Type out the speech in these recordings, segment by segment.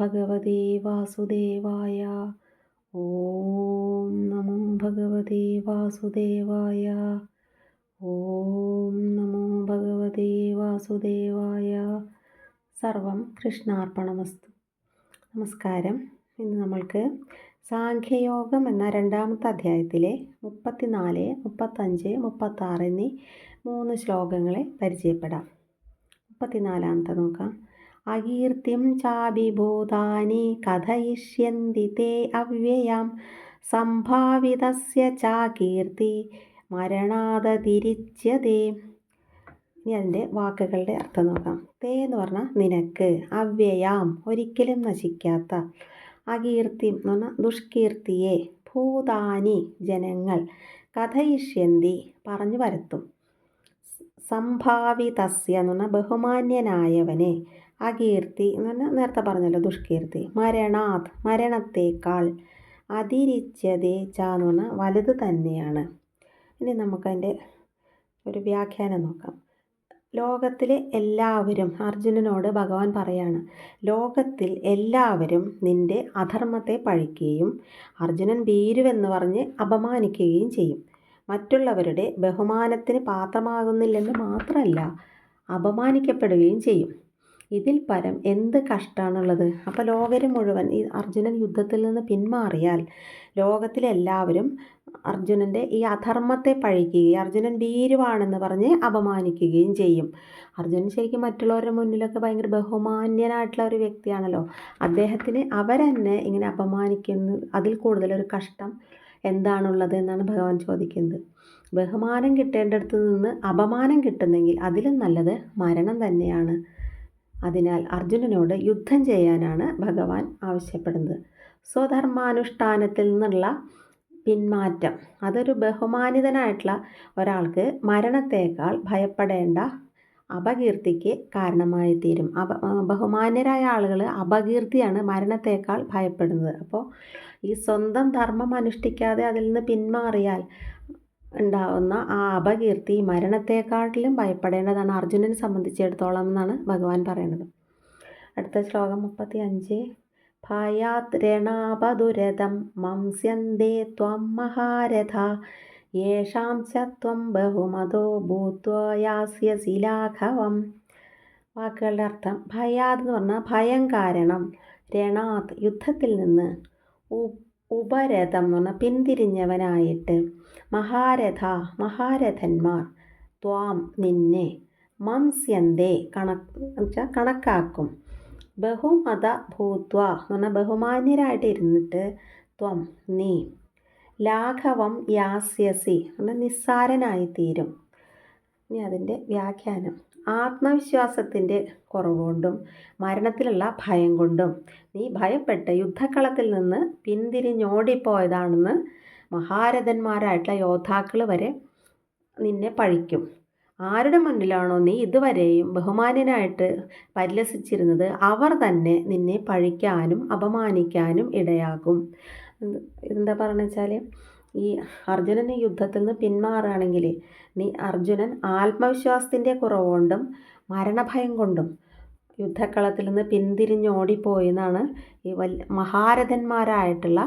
ഭഗവതേ വാസുദേവായ. ഓം നമോ ഭഗവതേ വാസുദേവായ. ഓം നമോ ഭഗവതേ വാസുദേവായ. സർവം കൃഷ്ണാർപ്പണമസ്തു. നമസ്കാരം. ഇന്ന് നമ്മൾക്ക് സാഖ്യയോഗം എന്ന രണ്ടാമത്തെ അധ്യായത്തിലെ മുപ്പത്തിനാല് മുപ്പത്തഞ്ച് മുപ്പത്താറ് എന്നീ മൂന്ന് ശ്ലോകങ്ങളെ പരിചയപ്പെടാം. മുപ്പത്തിനാലാമത്തെ നോക്കാം. അകീർത്തിം ചാഭിഭൂതാനി കഥയിഷ്യന്തി തേ അവ്യയാം. സംഭാവിതസ്യ ചാകീർത്തി മരണാദതിരിച്യതേ ഇനി അതിന്റെ വാക്കുകളുടെ അർത്ഥം നോക്കാം. തേ എന്ന് പറഞ്ഞാൽ നിനക്ക് അവ്യയാം ഒരിക്കലും നശിക്കാത്ത. അകീർത്തി എന്ന് പറഞ്ഞാൽ ദുഷ്കീർത്തിയെ ഭൂതാനി ജനങ്ങൾ കഥയിഷ്യന്തി പറഞ്ഞു വരുത്തും സംഭാവിതസ്യ എന്ന് പറഞ്ഞാൽ ബഹുമാന്യനായവനെ അകീർത്തി എന്ന് പറഞ്ഞാൽ നേരത്തെ പറഞ്ഞല്ലോ ദുഷ്കീർത്തി. മരണാത് മരണത്തേക്കാൾ അതിരിച്ചതേ ച പറഞ്ഞാൽ വലുത് തന്നെയാണ്. ഇനി നമുക്കതിന്റെ ഒരു വ്യാഖ്യാനം നോക്കാം. ലോകത്തിലെ എല്ലാവരും അർജുനനോട് ഭഗവാൻ പറയാണ് ലോകത്തിൽ എല്ലാവരും നിന്റെ അധർമ്മത്തെ പഴിക്കുകയും അർജുനൻ ഭീരുവെന്ന് പറഞ്ഞ് അപമാനിക്കുകയും ചെയ്യും. മറ്റുള്ളവരുടെ ബഹുമാനത്തിന് പാത്രമാകുന്നില്ലെന്ന് മാത്രമല്ല അപമാനിക്കപ്പെടുകയും ചെയ്യും. ഇതിൽ പരം എന്ത് കഷ്ടമാണുള്ളത് അപ്പോൾ ലോകര് മുഴുവൻ ഈ അർജുനൻ യുദ്ധത്തിൽ നിന്ന് പിന്മാറിയാൽ ലോകത്തിലെല്ലാവരും അർജുനന്റെ ഈ അധർമ്മത്തെ പഴിക്കുകയും അർജുനൻ ഭീരുവാണെന്ന് പറഞ്ഞ് അപമാനിക്കുകയും ചെയ്യും. അർജുനൻ ശരിക്കും മറ്റുള്ളവരുടെ മുന്നിലൊക്കെ ഭയങ്കര ബഹുമാന്യനായിട്ടുള്ള ഒരു വ്യക്തിയാണല്ലോ. അദ്ദേഹത്തിന് അവരെന്നെ ഇങ്ങനെ അപമാനിക്കുന്നു. അതിൽ കൂടുതലൊരു കഷ്ടം എന്താണുള്ളത് എന്നാണ് ഭഗവാൻ ചോദിക്കുന്നത്. ബഹുമാനം കിട്ടേണ്ടടുത്ത് നിന്ന് അപമാനം കിട്ടുന്നെങ്കിൽ അതിലും നല്ലത് മരണം തന്നെയാണ്. അതിനാൽ അർജുനനോട് യുദ്ധം ചെയ്യാനാണ് ഭഗവാൻ ആവശ്യപ്പെടുന്നത്. സ്വധർമാനുഷ്ഠാനത്തിൽ നിന്നുള്ള പിന്മാറ്റം അതൊരു ബഹുമാനിതനായിട്ടുള്ള ഒരാൾക്ക് മരണത്തേക്കാൾ ഭയപ്പെടേണ്ട അപകീർത്തിക്ക് കാരണമായി തീരും അപ ബഹുമാന്യരായ ആളുകൾ അപകീർത്തിയാണ് മരണത്തേക്കാൾ ഭയപ്പെടുന്നത്. അപ്പോൾ ഈ സ്വന്തം ധർമ്മം അനുഷ്ഠിക്കാതെ അതിൽ നിന്ന് പിന്മാറിയാൽ ഉണ്ടാവുന്ന ആ അപകീർത്തി മരണത്തെക്കാട്ടിലും ഭയപ്പെടേണ്ടതാണ്. അർജുനനെ സംബന്ധിച്ചിടത്തോളം എന്നാണ് ഭഗവാൻ പറയുന്നത്. അടുത്ത ശ്ലോകം മുപ്പത്തി അഞ്ച് ഭയാത് മംസ്യന്തേ ത്വം മഹാരഥ. യേഷാം ച ബഹുമതോ ഭൂത്വയാസ്യസി ലാഘവം വാക്കുകളുടെ അർത്ഥം ഭയാത് എന്ന് പറഞ്ഞാൽ ഭയം കാരണം. രണാത് യുദ്ധത്തിൽ നിന്ന് ഉപരഥം എന്ന് പറഞ്ഞാൽ പിന്തിരിഞ്ഞവനായിട്ട് മഹാരഥ മഹാരഥന്മാർ ത്വാം നിന്നെ മംസ്യന്തേ കണക്ക് കണക്കാക്കും. ബഹുമത ഭൂത്വ എന്ന് പറഞ്ഞാൽ ബഹുമാന്യരായിട്ട് ഇരുന്നിട്ട് ത്വം നീ ലാഘവം യാസ്യസി എന്ന നിസ്സാരനായി തീരും. ഇനി അതിന്റെ വ്യാഖ്യാനം. ആത്മവിശ്വാസത്തിന്റെ കുറവുകൊണ്ടും മരണത്തിലുള്ള ഭയം കൊണ്ടും നീ ഭയപ്പെട്ട് യുദ്ധക്കളത്തിൽ നിന്ന് പിന്തിരിഞ്ഞോടിപ്പോയതാണെന്ന് മഹാരഥന്മാരായിട്ടുള്ള യോദ്ധാക്കൾ വരെ നിന്നെ പഴിക്കും. ആരുടെ മുന്നിലാണോ നീ ഇതുവരെയും ബഹുമാന്യനായിട്ട് പരിലസിച്ചിരുന്നത് അവർ തന്നെ നിന്നെ പഴിക്കാനും അപമാനിക്കാനും ഇടയാകും. എന്താ പറഞ്ഞു വെച്ചാൽ ഈ അർജുനൻ യുദ്ധത്തിൽ നിന്ന് പിന്മാറുകയാണെങ്കിൽ നീ അർജുനൻ ആത്മവിശ്വാസത്തിന്റെ കുറവുകൊണ്ടും മരണഭയം കൊണ്ടും യുദ്ധക്കളത്തിൽ നിന്ന് പിന്തിരിഞ്ഞോടിപ്പോയി എന്നാണ് ഈ വൽ മഹാരഥന്മാരായിട്ടുള്ള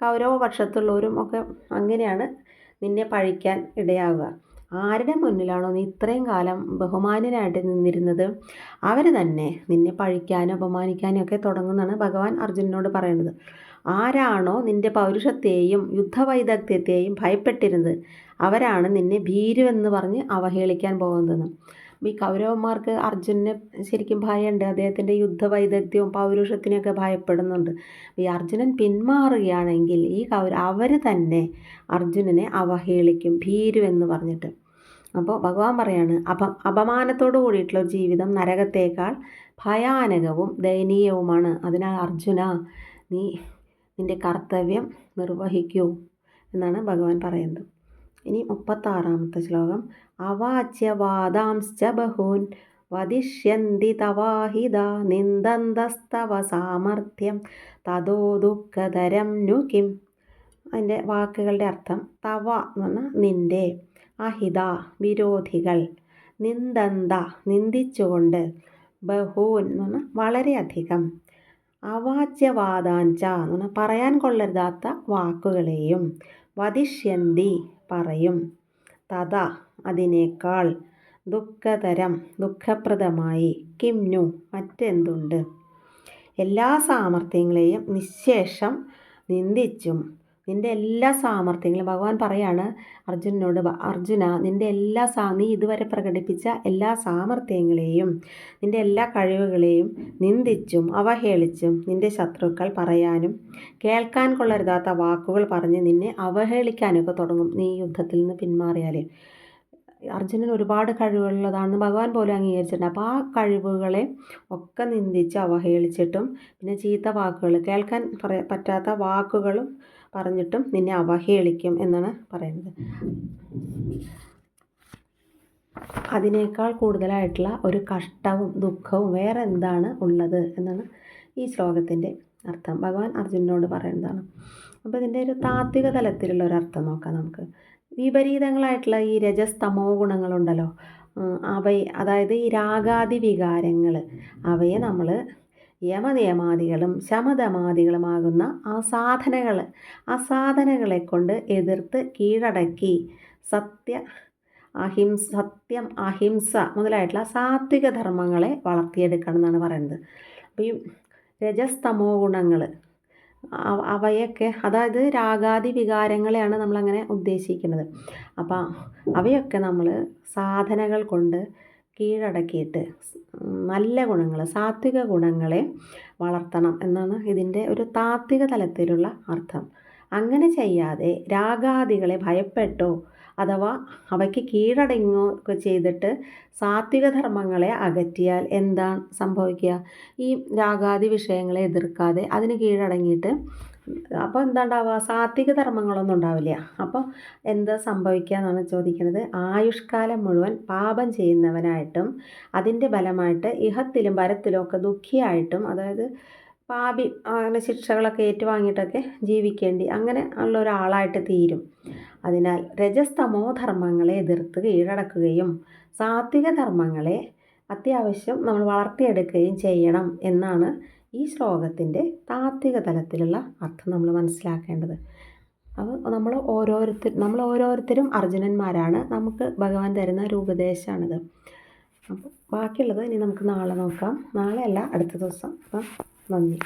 കൗരവപക്ഷത്തുള്ളവരും ഒക്കെ അങ്ങനെയാണ് നിന്നെ പഴിക്കാൻ ഇടയാവുക. ആരുടെ മുന്നിലാണോ നീ ഇത്രയും കാലം ബഹുമാനനായിട്ട് നിന്നിരുന്നത്? അവർ തന്നെ നിന്നെ പഴിക്കാനും അപമാനിക്കാനും ഒക്കെ തുടങ്ങുന്നതാണ് ഭഗവാൻ അർജുനനോട് പറയുന്നത് ആരാണോ നിന്റെ പൗരുഷത്തെയും യുദ്ധവൈദഗ്ധ്യത്തെയും ഭയപ്പെട്ടിരുന്നത്? അവരാണ് നിന്നെ ഭീരുവെന്ന് പറഞ്ഞ് അവഹേളിക്കാൻ പോകുന്നത്. ഈ കൗരവന്മാർക്ക് അർജുനെ ശരിക്കും ഭയമുണ്ട് അദ്ദേഹത്തിന്റെ യുദ്ധവൈദഗ്ധ്യവും പൗരുഷത്തിനെയൊക്കെ ഭയപ്പെടുന്നുണ്ട്. ഈ അർജുനൻ പിന്മാറുകയാണെങ്കിൽ ഈ കൗ അവർ തന്നെ അർജുനനെ അവഹേളിക്കും ഭീരു എന്ന് പറഞ്ഞിട്ട്. അപ്പോൾ ഭഗവാൻ പറയാണ് അപ അപമാനത്തോടു കൂടിയിട്ടുള്ള ഒരു ജീവിതം നരകത്തേക്കാൾ ഭയാനകവും ദയനീയവുമാണ്. അതിനാൽ അർജുന നീ നിന്റെ കർത്തവ്യം നിർവഹിക്കൂ എന്നാണ് ഭഗവാൻ പറയുന്നത്. ഇനി മുപ്പത്താറാമത്തെ ശ്ലോകം. അവാച്യവാദാംശ്ച ബഹൂൻ വദിഷ്യന്തി തവാഹിത നിന്ദന്തസ്തവ സാമർഥ്യം തതോ ദുഃഖതരം നു കിം. അതിന്റെ വാക്കുകളുടെ അർത്ഥം തവ എന്ന് പറഞ്ഞാൽ നിന്റെ അഹിത വിരോധികൾ നിന്ദന്ത നിന്ദിച്ചുകൊണ്ട് ബഹൂൻ എന്ന് പറഞ്ഞാൽ വളരെയധികം. അവാച്യവാദാഞ്ച എന്ന് പറഞ്ഞാൽ പറയാൻ കൊള്ളരുതാത്ത വാക്കുകളെയും വദിഷ്യന്തി പറയും. തഥ അതിനേക്കാൾ ദുഃഖതരം ദുഃഖപ്രദമായി. കിംനു മറ്റെന്തുണ്ട്? എല്ലാ സാമർഥ്യങ്ങളെയും നിശേഷം നിന്ദിച്ചും നിന്റെ എല്ലാ സാമർഥ്യങ്ങളും ഭഗവാൻ പറയാണ് അർജുനനോട് അർജുന നിന്റെ എല്ലാ സാ നീ ഇതുവരെ പ്രകടിപ്പിച്ച എല്ലാ സാമർഥ്യങ്ങളെയും നിന്റെ എല്ലാ കഴിവുകളെയും നിന്ദിച്ചും അവഹേളിച്ചും നിന്റെ ശത്രുക്കൾ പറയാനും കേൾക്കാൻ കൊള്ളരുതാത്ത വാക്കുകൾ പറഞ്ഞ് നിന്നെ അവഹേളിക്കാനൊക്കെ തുടങ്ങും നീ യുദ്ധത്തിൽ നിന്ന് പിന്മാറിയാൽ അർജുനൻ ഒരുപാട് കഴിവുള്ളതാണെന്ന് ഭഗവാൻ പോലും അംഗീകരിച്ചിട്ടുണ്ട്. അപ്പോൾ ആ കഴിവുകളെ ഒക്കെ നിന്ദിച്ച് അവഹേളിച്ചിട്ടും പിന്നെ ചീത്ത വാക്കുകൾ കേൾക്കാൻ പറ്റാത്ത വാക്കുകളും പറഞ്ഞിട്ടും നിന്നെ അവഹേളിക്കും എന്നാണ് പറയുന്നത്. അതിനേക്കാൾ കൂടുതലായിട്ടുള്ള ഒരു കഷ്ടവും ദുഃഖവും വേറെ എന്താണ് ഉള്ളത് എന്നാണ് ഈ ശ്ലോകത്തിന്റെ അർത്ഥം. ഭഗവാൻ അർജുനനോട് പറയുന്നതാണ്. അപ്പോൾ ഇതിന്റെ ഒരു താത്വിക തലത്തിലുള്ള ഒരു അർത്ഥം നോക്കാം നമുക്ക്. വിപരീതങ്ങളായിട്ടുള്ള ഈ രജസ്തമോ ഗുണങ്ങളുണ്ടല്ലോ. അവയെ അതായത് ഈ രാഗാദി വികാരങ്ങൾ അവയെ നമ്മൾ യമനിയമാദികളും ശമതമാദികളുമാകുന്ന ആ സാധനകൾ ആ സാധനകളെ കൊണ്ട് എതിർത്ത് കീഴടക്കി. സത്യ അഹിംസ സത്യം അഹിംസ മുതലായിട്ടുള്ള സാത്വിക ധർമ്മങ്ങളെ വളർത്തിയെടുക്കണം എന്നാണ് പറയുന്നത്. അപ്പോൾ ഈ രജസ്തമോ ഗുണങ്ങൾ അവയൊക്കെ അതായത് രാഗാദി വികാരങ്ങളെയാണ് നമ്മളങ്ങനെ ഉദ്ദേശിക്കുന്നത്. അപ്പം അവയൊക്കെ നമ്മൾ സാധനകൾ കൊണ്ട് കീഴടക്കിയിട്ട് നല്ല ഗുണങ്ങൾ സാത്വിക ഗുണങ്ങളെ വളർത്തണം എന്നാണ് ഇതിന്റെ ഒരു താത്വിക തലത്തിലുള്ള അർത്ഥം. അങ്ങനെ ചെയ്യാതെ രാഗാദികളെ ഭയപ്പെട്ടോ അഥവാ അവയ്ക്ക് കീഴടങ്ങോ ഒക്കെ ചെയ്തിട്ട് സാത്വിക ധർമ്മങ്ങളെ അകറ്റിയാൽ എന്താണ് സംഭവിക്കുക? ഈ രാഗാദി വിഷയങ്ങളെ എതിർക്കാതെ അതിന് കീഴടങ്ങിയിട്ട് അപ്പോൾ എന്താ ഉണ്ടാവുക സാത്വിക ധർമ്മങ്ങളൊന്നും ഉണ്ടാവില്ല. അപ്പോൾ എന്താ സംഭവിക്കുക എന്നാണ് ചോദിക്കുന്നത്. ആയുഷ്കാലം മുഴുവൻ പാപം ചെയ്യുന്നവനായിട്ടും അതിന്റെ ഫലമായിട്ട് ഇഹത്തിലും പരത്തിലും ഒക്കെ ദുഃഖിയായിട്ടും അതായത് പാപി അങ്ങനെ ശിക്ഷകളൊക്കെ ഏറ്റുവാങ്ങിയിട്ടൊക്കെ ജീവിക്കേണ്ടി അങ്ങനെ ഉള്ള ഒരാളായിട്ട് തീരും. അതിനാൽ രജസ്തമോ ധർമ്മങ്ങളെ എതിർത്ത് കീഴടക്കുകയും സാത്വിക ധർമ്മങ്ങളെ അത്യാവശ്യം നമ്മൾ വളർത്തിയെടുക്കുകയും ചെയ്യണം എന്നാണ് ഈ ശ്ലോകത്തിന്റെ താത്വിക തലത്തിലുള്ള അർത്ഥം നമ്മൾ മനസ്സിലാക്കേണ്ടത്. അപ്പോൾ നമ്മൾ ഓരോരുത്തർ നമ്മൾ ഓരോരുത്തരും അർജുനന്മാരാണ്. നമുക്ക് ഭഗവാൻ തരുന്ന ഒരു ഉപദേശമാണിത്. അപ്പോൾ ബാക്കിയുള്ളത് ഇനി നമുക്ക് നാളെ നോക്കാം. നാളെ അല്ല അടുത്ത ദിവസം. അപ്പം നന്ദി.